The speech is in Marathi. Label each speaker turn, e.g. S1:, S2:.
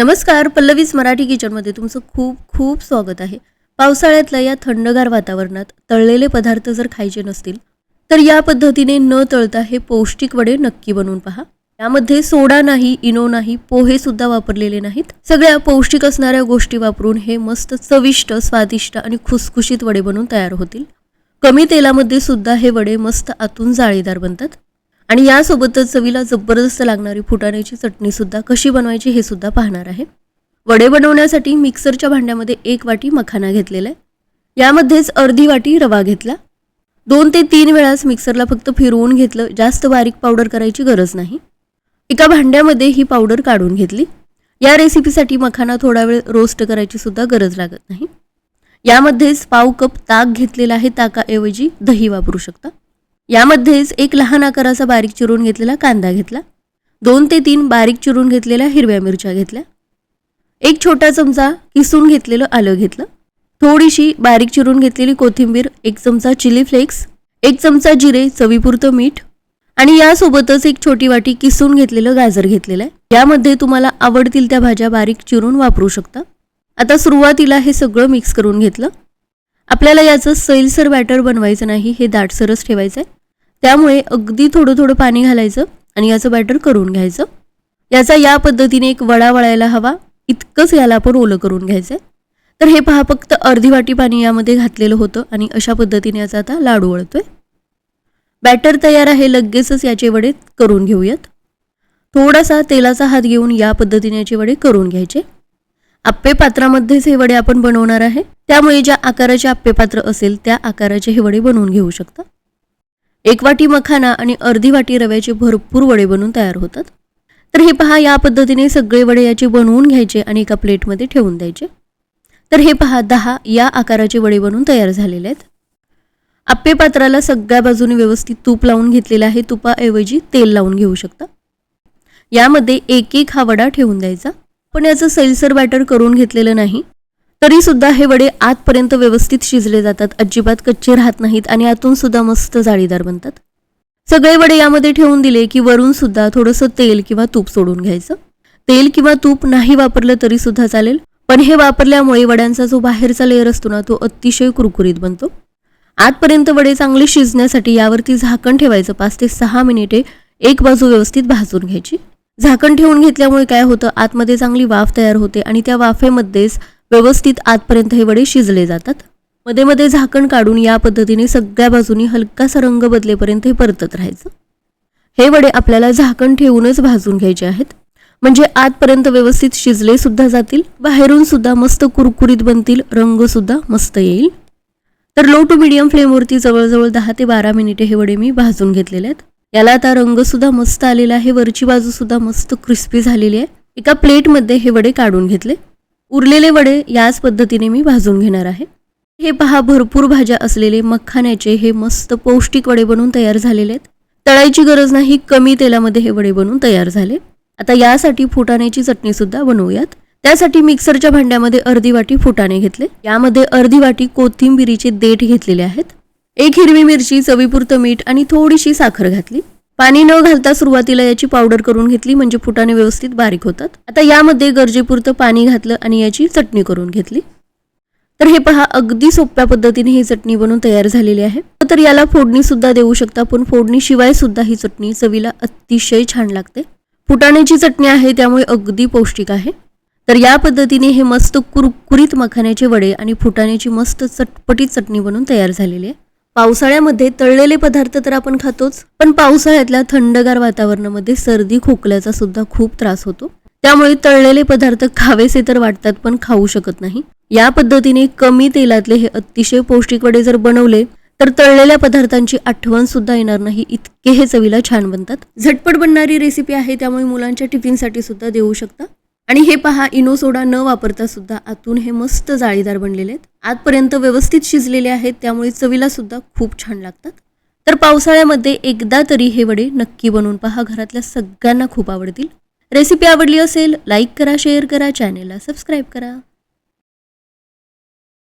S1: नमस्कार पल्लवीज मराठी किचनमध्ये तुमचं खूप खूप स्वागत आहे. पावसाळ्यातल्या या थंडगार वातावरणात तळलेले पदार्थ जर खायचे नसतील तर या पद्धतीने न तळता हे पौष्टिक वडे नक्की बनवून पहा. यामध्ये सोडा नाही इनो नाही पोहे सुद्धा वापरलेले नाहीत. सगळ्या पौष्टिक असणाऱ्या गोष्टी वापरून हे मस्त चविष्ट स्वादिष्ट आणि खुसखुशीत वडे बनवून तयार होतील. कमी तेलामध्ये सुद्धा हे वडे मस्त आतून जाळीदार बनतात. आणि यासोबतच चवीला जबरदस्त लागणारी फुटाण्याची चटणीसुद्धा कशी बनवायची हे सुद्धा पाहणार आहे. वडे बनवण्यासाठी मिक्सरच्या भांड्यामध्ये एक वाटी मखाना घेतलेला आहे. यामध्येच अर्धी वाटी रवा घेतला. दोन ते तीन वेळास मिक्सरला फक्त फिरवून घेतलं. जास्त बारीक पावडर करायची गरज नाही. एका भांड्यामध्ये ही पावडर काढून घेतली. या रेसिपीसाठी मखाना थोडा वेळ रोस्ट करायची सुद्धा गरज लागत नाही. यामध्येच पाव कप ताक घेतलेला आहे. ताकाऐवजी दही वापरू शकता. यामध्येच एक लहान आकाराचा बारीक चिरून घेतलेला कांदा घेतला. दोन ते तीन बारीक चिरून घेतलेल्या हिरव्या मिरच्या घेतल्या. एक छोटा चमचा किसून घेतलेलं आलं घेतलं. थोडीशी बारीक चिरून घेतलेली कोथिंबीर एक चमचा चिली फ्लेक्स एक चमचा जिरे चवीपुरतं मीठ आणि यासोबतच एक छोटी वाटी किसून घेतलेलं गाजर घेतलेलं आहे. यामध्ये तुम्हाला आवडतील त्या भाज्या बारीक चिरून वापरू शकता. आता सुरुवातीला हे सगळं मिक्स करून घेतलं. आपल्याला याचं सैलसर बॅटर बनवायचं नाही हे दाटसरच ठेवायचं आहे. त्यामुळे अगदी थोडं थोडं पाणी घालायचं आणि याचं बॅटर करून घ्यायचं. याचा या पद्धतीने एक वडा वळायला हवा. इतकंच याला आपण ओलं करून घ्यायचं आहे तर हे पहा फक्त अर्धी वाटी पाणी यामध्ये घातलेलं होतं आणि अशा पद्धतीने याचा आता लाडू वळतोय. बॅटर तयार आहे लगेचच याचे वडे करून घेऊयात. थोडासा तेलाचा हात घेऊन या पद्धतीने याचे वडे करून घ्यायचे. आप्पे पात्रामध्येच हे वडे आपण बनवणार आहे. त्यामुळे ज्या आकाराचे आप्पे पात्र असेल त्या आकाराचे हे वडे बनवून घेऊ शकता. एक वाटी मखाना आणि अर्धी वाटी रव्याचे भरपूर वडे बनवून तयार होतात. तर हे पहा या पद्धतीने सगळे वडे याचे बनवून घ्यायचे आणि एका प्लेटमध्ये ठेवून द्यायचे. तर हे पहा दहा या आकाराचे वडे बनवून तयार झालेले आहेत. आप्पे पात्राला सगळ्या बाजूने व्यवस्थित तूप लावून घेतलेलं आहे. तुपाऐवजी तेल लावून घेऊ शकता. यामध्ये एक एक हा वडा ठेवून द्यायचा. पण याचं सैलसर बॅटर करून घेतलेलं नाही. तरी सुद्धा हे वडे आतपर्यंत व्यवस्थित शिजले जातात. अजिबात कच्चे राहत नाहीत आणि आतून सुद्धा मस्त जाळीदार बनतात. सगळे वडे यामध्ये ठेवून दिले की वरून सुद्धा थोडंसं तेल किंवा तूप सोडून घ्यायचं. तेल किंवा तूप नाही वापरलं तरी सुद्धा चालेल पण हे वापरल्यामुळे वड्यांचा जो बाहेरचा लेअर असतो ना तो अतिशय कुरकुरीत बनतो. आतपर्यंत वडे चांगले शिजण्यासाठी यावरती झाकण ठेवायचं. पाच ते सहा मिनिटे एक बाजू व्यवस्थित भाजून घ्यायची. झाकण ठेवून घेतल्यामुळे काय होतं? आतमध्ये चांगली वाफ तयार होते आणि त्या वाफेमध्येच व्यवस्थित आतपर्यंत हे वडे शिजले जातात. मध्ये मध्ये झाकण काढून या पद्धतीने सगळ्या बाजूनी हलकासा रंग बदलेपर्यंत हे परतत राहायचं. हे वडे आपल्याला झाकण ठेवूनच भाजून घ्यायचे आहेत. म्हणजे आतपर्यंत व्यवस्थित शिजले सुद्धा जातील बाहेरून सुद्धा मस्त कुरकुरीत बनतील रंग सुद्धा मस्त येईल. तर लो टू मिडियम फ्लेमवरती जवळजवळ दहा ते बारा मिनिटे हे वडे मी भाजून घेतलेले आहेत. याला आता रंग सुद्धा मस्त आलेला आहे वरची बाजू सुद्धा मस्त क्रिस्पी झालेली आहे. एका प्लेटमध्ये हे वडे काढून घेतले. उरलेले वडे याच पद्धतीने मी भाजून घेणार आहे. हे पहा भरपूर भाज्या असलेले मखाण्याचे हे मस्त पौष्टिक वडे बनवून तयार झालेले आहेत. तळायची गरज नाही कमी तेलामध्ये हे वडे बनवून तयार झाले. आता यासाठी फुटाण्याची चटणीसुद्धा बनवूयात. त्यासाठी मिक्सरच्या भांड्यामध्ये अर्धी वाटी फुटाणे घेतले. यामध्ये अर्धी वाटी कोथिंबिरीचे देठ घेतलेले आहेत. एक हिरवी मिरची चवीपुरतं मीठ आणि थोडीशी साखर घातली. पाणी न घालता सुरुवातीला याची पावडर करून घेतली म्हणजे फुटाणे व्यवस्थित बारीक होतात. आता यामध्ये गरजेपुरतं पाणी घातलं आणि याची चटणी करून घेतली. तर हे पहा अगदी सोप्या पद्धतीने ही चटणी बनवून तयार झालेली आहे. तर याला फोडणी सुद्धा देऊ शकता पण फोडणीशिवाय सुद्धा ही चटणी चवीला अतिशय छान लागते. फुटाण्याची चटणी आहे त्यामुळे अगदी पौष्टिक आहे. तर या पद्धतीने हे मस्त कुरकुरीत मखाण्याचे वडे आणि फुटाण्याची मस्त चटपटीत चटणी बनवून तयार झालेली आहे. पावसाळ्यामध्ये तळलेले पदार्थ तर आपण खातोच पण पावसाळ्यातल्या थंडगार वातावरणामध्ये सर्दी खोकल्याचा सुद्धा खूप त्रास होतो. त्यामुळे तळलेले पदार्थ खावेसे तर वाटतात पण खाऊ शकत नाही. या पद्धतीने कमी तेलातले हे अतिशय पौष्टिक वडे जर बनवले तर तळलेल्या पदार्थांची आठवण सुद्धा येणार नाही इतके हे चवीला छान बनतात. झटपट बनणारी रेसिपी आहे त्यामुळे मुलांच्या टिफिनसाठी सुद्धा देऊ शकता. आणि हे पहा इनो सोडा न वापरता सुद्धा आतून हे मस्त जाळीदार बनलेले आहेत. आतपर्यंत व्यवस्थित शिजलेले आहेत त्यामुळे चवीला सुद्धा खूप छान लागतात. तर पावसाळ्यामध्ये एकदा तरी हे वडे नक्की बनवून पहा घरातल्या सगळ्यांना खूप आवडतील. रेसिपी आवडली असेल लाईक करा शेअर करा चॅनेलला सबस्क्राईब करा.